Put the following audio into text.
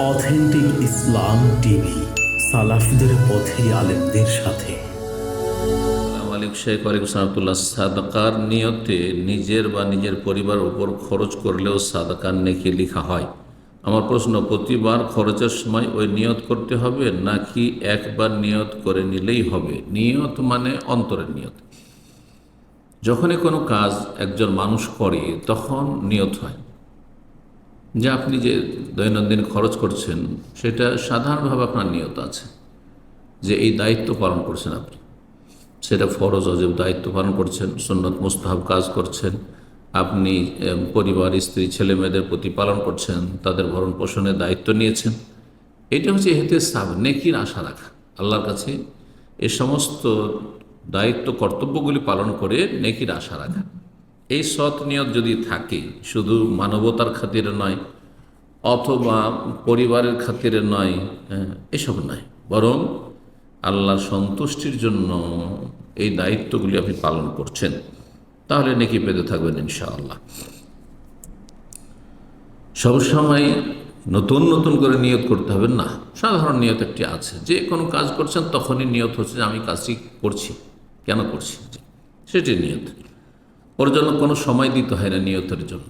Authentic ইসলাম TV, সালাফিদের পথে আলেমদের সাথে। শেখ সাদাকার নিয়তে নিজের বা নিজের পরিবার উপর খরচ করলেও সাদাকার নেকি লেখা হয়। আমার প্রশ্ন, প্রতিবার খরচের সময় ওই নিয়ত করতে হবে নাকি একবার নিয়ত করে নিলেই হবে? নিয়ত মানে অন্তরের নিয়ত। যখনই কোনো কাজ একজন মানুষ করে, তখন নিয়ত হয়। যে আপনি যে দৈনন্দিন খরচ করছেন, সেটা সাধারণভাবে আপনার নিয়ত আছে যে এই দায়িত্ব পালন করছেন আপনি। সেটা ফরজ, অজেব দায়িত্ব পালন করছেন, সুন্নত মুস্তাহাব কাজ করছেন, আপনি পরিবার, স্ত্রী ছেলে মেয়েদের প্রতিপালন করছেন, তাদের ভরণ পোষণের দায়িত্ব নিয়েছেন। এটা হচ্ছে হেতে সাব নেকির আশা রাখা। আল্লাহর কাছে এ সমস্ত দায়িত্ব, কর্তব্যগুলি পালন করে নেকির আশা রাখা। এই সৎ নিয়ত যদি থাকে শুধু মানবতার খাতিরে নয় অথবা পরিবারের খাতিরে নয় হ্যাঁ, এসব নয়। বরং আল্লাহর সন্তুষ্টির জন্য এই দায়িত্বগুলি আপনি পালন করছেন তাহলে নেকি পেতে থাকবেন ইনশাআল্লাহ। সবসময় নতুন নতুন করে নিয়ত করতে হবে না। সাধারণ নিয়ত একটি আছে। যে কোনো কাজ করছেন তখনই নিয়ত হচ্ছে যে আমি কাজটি করছি। কেন করছি? সেটি নিয়ত। ওর জন্য কোনো সময় দিতে হয় না নিয়তের জন্য।